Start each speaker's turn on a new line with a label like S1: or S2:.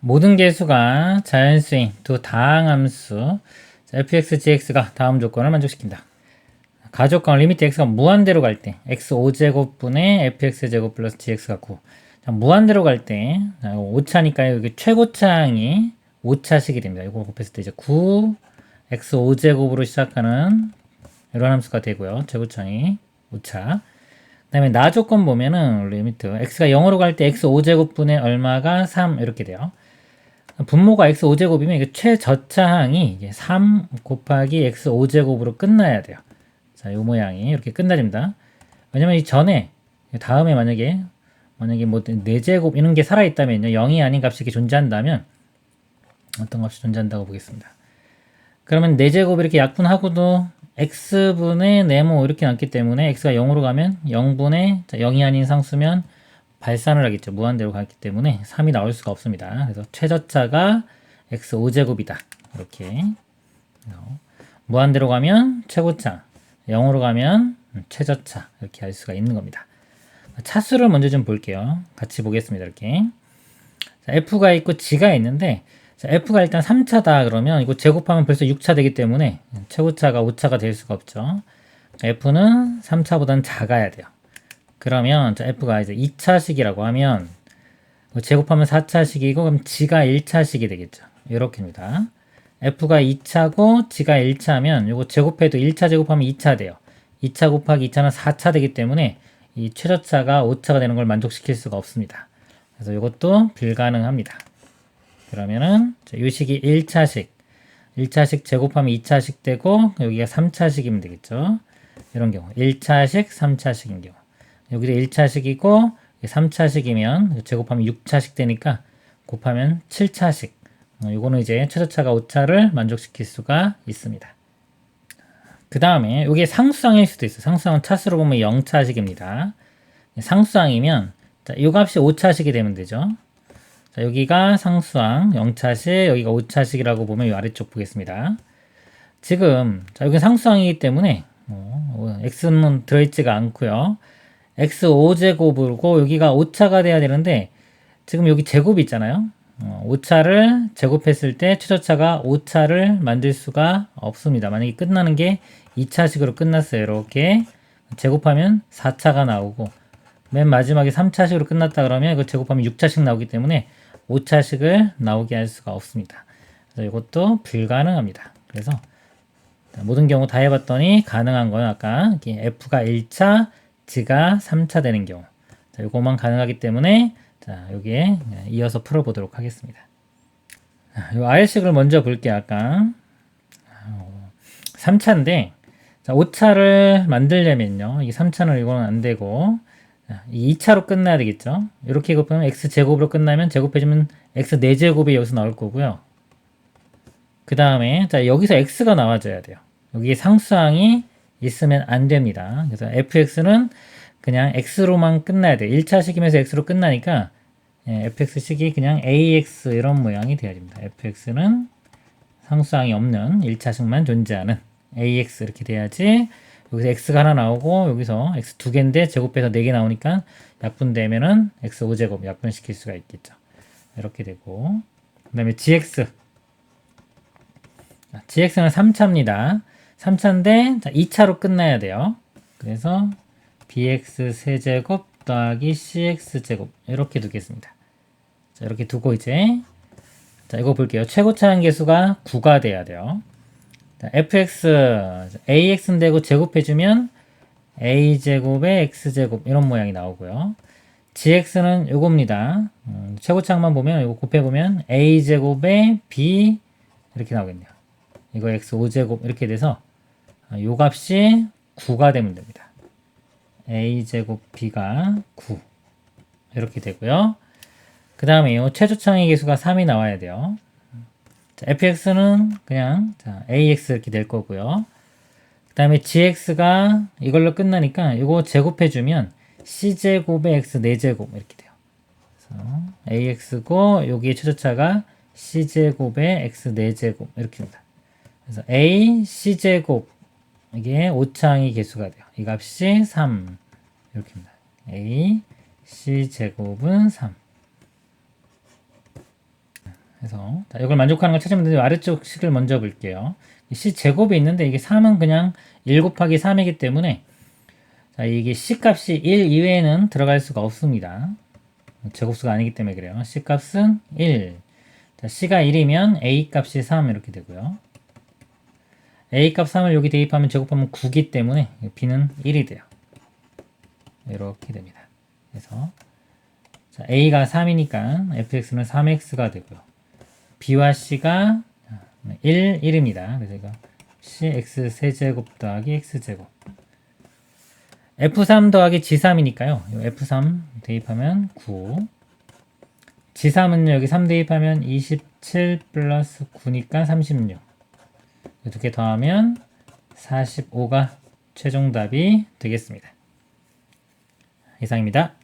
S1: 모든 개수가 자연수인 두 다항함수 자, fx, gx가 다음 조건을 만족시킨다. 가족관 리미트 x가 무한대로 갈 때 x 5제곱분의 fx제곱 플러스 gx가 9 자, 무한대로 갈 때 5차니까 여기 최고차항이 5차식이 됩니다. 이거 곱했을 때 이제 9 x 5제곱으로 시작하는 이런 함수가 되고요. 최고차항이 5차 그 다음에 나 조건 보면은 리미트 x가 0으로 갈 때 x 5제곱분의 얼마가 3 이렇게 돼요. 분모가 x 5제곱이면 이게 최저차항이 이제 3 곱하기 x 5제곱으로 끝나야 돼요. 자, 요 모양이 이렇게 끝나집니다. 왜냐면 이 전에 다음에 만약에 만약에 뭐 4제곱 이런 게 살아 있다면요. 0이 아닌 값이 이렇게 존재한다면 어떤 값이 존재한다고 보겠습니다. 그러면 4제곱 이렇게 약분하고도 x분의 네모 이렇게 남기 때문에 x가 0으로 가면 0분의 0이 아닌 상수면 발산을 하겠죠. 무한대로 갔기 때문에 3이 나올 수가 없습니다. 그래서 최저차가 x 5제곱이다. 이렇게 무한대로 가면 최고차, 0으로 가면 최저차 이렇게 할 수가 있는 겁니다. 차수를 먼저 좀 볼게요. 같이 보겠습니다. 이렇게 자, f가 있고 g가 있는데 자, f가 일단 3차다 그러면 이거 제곱하면 벌써 6차 되기 때문에 최고차가 5차가 될 수가 없죠. f는 3차보다는 작아야 돼요. 그러면 자, f가 이제 2차식이라고 하면 제곱하면 4차식이고 그럼 g가 1차식이 되겠죠. 이렇게입니다. f가 2차고 g가 1차면 이거 제곱해도 1차 제곱하면 2차 돼요. 2차 곱하기 2차는 4차 되기 때문에 이 최저차가 5차가 되는 걸 만족시킬 수가 없습니다. 그래서 이것도 불가능합니다. 그러면은 이 식이 1차식 1차식 제곱하면 2차식 되고 여기가 3차식이면 되겠죠. 이런 경우 1차식, 3차식인 경우 여기도 1차식이고 3차식이면 제곱하면 6차식 되니까 곱하면 7차식 어, 이거는 이제 최저차가 5차를 만족시킬 수가 있습니다. 그 다음에 이게 상수항일 수도 있어요. 상수항은 차수로 보면 0차식입니다. 상수항이면 자, 이 값이 5차식이 되면 되죠. 자, 여기가 상수항 0차식, 여기가 5차식이라고 보면 이 아래쪽 보겠습니다. 지금 자, 여기 상수항이기 때문에 어, x는 들어있지가 않고요. X 5제곱이고 여기가 5차가 돼야 되는데 지금 여기 제곱이 있잖아요. 어, 5차를 제곱했을 때 최저차가 5차를 만들 수가 없습니다. 만약에 끝나는 게 2차식으로 끝났어요. 이렇게 제곱하면 4차가 나오고 맨 마지막에 3차식으로 끝났다 그러면 이거 제곱하면 6차식 나오기 때문에 5차식을 나오게 할 수가 없습니다. 그래서 이것도 불가능합니다. 그래서 모든 경우 다 해봤더니 가능한 건 아까 F가 1차, G가 3차 되는 경우 자, 이것만 가능하기 때문에 자, 여기에 이어서 풀어보도록 하겠습니다. 이 R식을 먼저 볼게요. 아까 3차인데 자, 5차를 만들려면요. 이 3차는 이거는 안 되고 이 2차로 끝나야 되겠죠. 이렇게 곱하면 x제곱으로 끝나면 제곱해주면 x 4제곱이 여기서 나올 거고요. 그 다음에 자 여기서 x가 나와줘야 돼요. 여기 상수항이 있으면 안 됩니다. 그래서 fx는 그냥 x로만 끝나야 돼요. 1차 식이면서 x로 끝나니까 예, fx식이 그냥 ax 이런 모양이 되어야 됩니다. fx는 상수항이 없는 1차식만 존재하는 ax 이렇게 돼야지 여기서 x가 하나 나오고 여기서 x 두 개인데 제곱해서 네 개 나오니까 약분되면은 x 5제곱 약분시킬 수가 있겠죠. 이렇게 되고 그 다음에 gx gx는 3차입니다. 3차인데 자, 2차로 끝나야 돼요. 그래서 bx 세제곱 더하기 cx 제곱 이렇게 두겠습니다. 자, 이렇게 두고 이제 자, 이거 볼게요. 최고차항 계수가 9가 돼야 돼요. 자, fx, ax는 되고 제곱해 주면 a제곱에 x제곱 이런 모양이 나오고요. gx는 요겁니다. 음, 최고차항만 보면 이거 곱해 보면 a제곱에 b 이렇게 나오겠네요. 이거 x 5제곱 이렇게 돼서 아, 요 값이 9가 되면 됩니다. a제곱 b가 9 이렇게 되고요. 그 다음에 요 최저차항의 계수가 3이 나와야 돼요. 자, fx는 그냥 자, ax 이렇게 될 거고요. 그 다음에 gx가 이걸로 끝나니까 이거 제곱해주면 c제곱에 x 4제곱 이렇게 돼요. ax고 여기에 최저차가 c제곱에 x 4제곱 이렇게 됩니다. 그래서 a c제곱 이게 5창의 개수가 돼요. 이 값이 3 이렇게입니다. a c제곱은 3 해서 자, 이걸 만족하는 걸 찾으면 되는데 아래쪽 식을 먼저 볼게요. 이 C 제곱이 있는데 이게 3은 그냥 1 곱하기 3이기 때문에 자, 이게 C 값이 1 이외에는 들어갈 수가 없습니다. 제곱수가 아니기 때문에 그래요. C 값은 1. 자, C가 1이면 A 값이 3 이렇게 되고요. A 값 3을 여기 대입하면 제곱하면 9기 때문에 B는 1이 돼요. 이렇게 됩니다. 그래서 자, A가 3이니까 fx는 3x가 되고요. B와 C가 1, 1입니다. 그래서 이거 cx 세제곱 더하기 x제곱 f3 더하기 g3이니까요. f3 대입하면 9 g3은 여기 3 대입하면 27 플러스 9니까 36 두 개 더하면 45가 최종 답이 되겠습니다. 이상입니다.